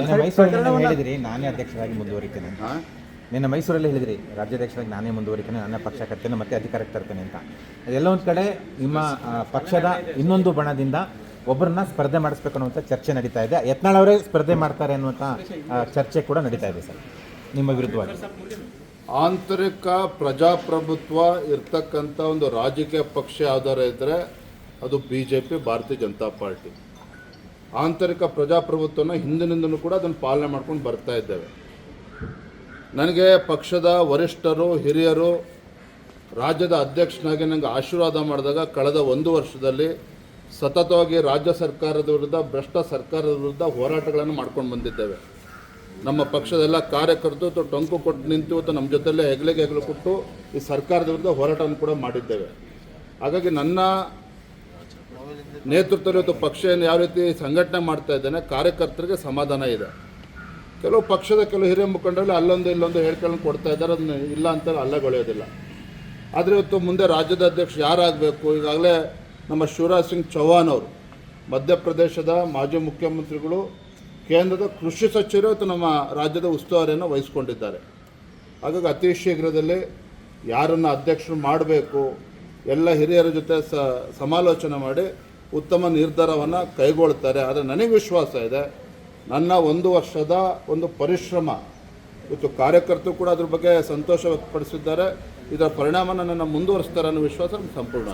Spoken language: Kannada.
ನಿನ್ನೆ ಮೈಸೂರಲ್ಲಿ ನೀವು ಹೇಳಿದಿರಿ ನಾನೇ ಅಧ್ಯಕ್ಷರಾಗಿ ಮುಂದುವರಿತೇನೆ? ನಿನ್ನೆ ಮೈಸೂರಲ್ಲಿ ಹೇಳಿದಿರಿ ರಾಜ್ಯಾಧ್ಯಕ್ಷರಾಗಿ ನಾನೇ ಮುಂದುವರಿತೇನೆ ನನ್ನ ಪಕ್ಷ ಕರ್ತೇನೆ ಮತ್ತೆ ಅಧಿಕಾರಕ್ಕೆ ತರ್ತೇನೆ ಅಂತ. ಅದೆಲ್ಲ ಒಂದು ಕಡೆ ನಿಮ್ಮ ಪಕ್ಷದ ಇನ್ನೊಂದು ಬಣದಿಂದ ಒಬ್ಬರನ್ನ ಸ್ಪರ್ಧೆ ಮಾಡಿಸ್ಬೇಕು ಅನ್ನುವಂಥ ಚರ್ಚೆ ನಡೀತಾ ಇದೆ. ಯತ್ನಾಳ್ ಅವರೇ ಸ್ಪರ್ಧೆ ಮಾಡ್ತಾರೆ ಅನ್ನುವಂಥ ಚರ್ಚೆ ಕೂಡ ನಡೀತಾ ಇದೆ ಸರ್ ನಿಮ್ಮ ವಿರುದ್ಧವಾಗಿ. ಆಂತರಿಕ ಪ್ರಜಾಪ್ರಭುತ್ವ ಇರ್ತಕ್ಕಂಥ ಒಂದು ರಾಜಕೀಯ ಪಕ್ಷ ಯಾವ್ದಾರ ಇದ್ರೆ ಅದು ಬಿ ಜೆ ಪಿ ಭಾರತೀಯ ಜನತಾ ಪಾರ್ಟಿ. ಆಂತರಿಕ ಪ್ರಜಾಪ್ರಭುತ್ವನ ಹಿಂದಿನಿಂದಲೂ ಕೂಡ ಅದನ್ನು ಪಾಲನೆ ಮಾಡ್ಕೊಂಡು ಬರ್ತಾ ಇದ್ದೇವೆ. ನನಗೆ ಪಕ್ಷದ ವರಿಷ್ಠರು, ಹಿರಿಯರು, ರಾಜ್ಯದ ಅಧ್ಯಕ್ಷನಾಗಿ ನನಗೆ ಆಶೀರ್ವಾದ ಮಾಡಿದಾಗ ಕಳೆದ ಒಂದು ವರ್ಷದಲ್ಲಿ ಸತತವಾಗಿ ರಾಜ್ಯ ಸರ್ಕಾರದ ವಿರುದ್ಧ, ಭ್ರಷ್ಟ ಸರ್ಕಾರದ ವಿರುದ್ಧ ಹೋರಾಟಗಳನ್ನು ಮಾಡ್ಕೊಂಡು ಬಂದಿದ್ದೇವೆ. ನಮ್ಮ ಪಕ್ಷದೆಲ್ಲ ಕಾರ್ಯಕರ್ತರು ಅಥವಾ ಟೊಂಕು ಕೊಟ್ಟು ನಿಂತು ಅಥವಾ ನಮ್ಮ ಜೊತೆಲ್ಲೇ ಹೆಗಲಿಗೆ ಹೆಗಲು ಕೊಟ್ಟು ಈ ಸರ್ಕಾರದ ವಿರುದ್ಧ ಹೋರಾಟವನ್ನು ಕೂಡ ಮಾಡಿದ್ದೇವೆ. ಹಾಗಾಗಿ ನನ್ನ ನೇತೃತ್ವದಲ್ಲಿ ಇವತ್ತು ಪಕ್ಷ ಏನು ಯಾವ ರೀತಿ ಸಂಘಟನೆ ಮಾಡ್ತಾ ಇದ್ದಾನೆ, ಕಾರ್ಯಕರ್ತರಿಗೆ ಸಮಾಧಾನ ಇದೆ. ಕೆಲವು ಪಕ್ಷದ ಕೆಲವು ಹಿರಿಯ ಮುಖಂಡರಲ್ಲಿ ಅಲ್ಲೊಂದು ಇಲ್ಲೊಂದು ಹೇಳ್ಕೊಂಡು ಕೊಡ್ತಾ ಇದ್ದಾರೆ, ಅದನ್ನ ಇಲ್ಲ ಅಂತ ಅಲ್ಲಗೊಳೆಯೋದಿಲ್ಲ ಆದರೆ ಇವತ್ತು ಮುಂದೆ ರಾಜ್ಯದ ಅಧ್ಯಕ್ಷ ಯಾರಾಗಬೇಕು? ಈಗಾಗಲೇ ನಮ್ಮ ಶಿವರಾಜ್ ಸಿಂಗ್ ಚೌಹಾಣ್ ಅವರು, ಮಧ್ಯಪ್ರದೇಶದ ಮಾಜಿ ಮುಖ್ಯಮಂತ್ರಿಗಳು, ಕೇಂದ್ರದ ಕೃಷಿ ಸಚಿವರು ಇವತ್ತು ನಮ್ಮ ರಾಜ್ಯದ ಉಸ್ತುವಾರಿಯನ್ನು ವಹಿಸ್ಕೊಂಡಿದ್ದಾರೆ. ಹಾಗಾಗಿ ಅತಿ ಶೀಘ್ರದಲ್ಲಿ ಯಾರನ್ನು ಅಧ್ಯಕ್ಷರು ಮಾಡಬೇಕು ಎಲ್ಲ ಹಿರಿಯರ ಜೊತೆ ಸಮಾಲೋಚನೆ ಮಾಡಿ ಉತ್ತಮ ನಿರ್ಧಾರವನ್ನು ಕೈಗೊಳ್ತಾರೆ. ಆದರೆ ನನಗೆ ವಿಶ್ವಾಸ ಇದೆ, ನನ್ನ ಒಂದು ವರ್ಷದ ಒಂದು ಪರಿಶ್ರಮ, ಇವತ್ತು ಕಾರ್ಯಕರ್ತರು ಕೂಡ ಅದ್ರ ಬಗ್ಗೆ ಸಂತೋಷ ವ್ಯಕ್ತಪಡಿಸಿದ್ದಾರೆ. ಇದರ ಪರಿಣಾಮನ ನನ್ನ ಮುಂದುವರಿಸ್ತಾರೆ ಅನ್ನೋ ವಿಶ್ವಾಸ ಸಂಪೂರ್ಣ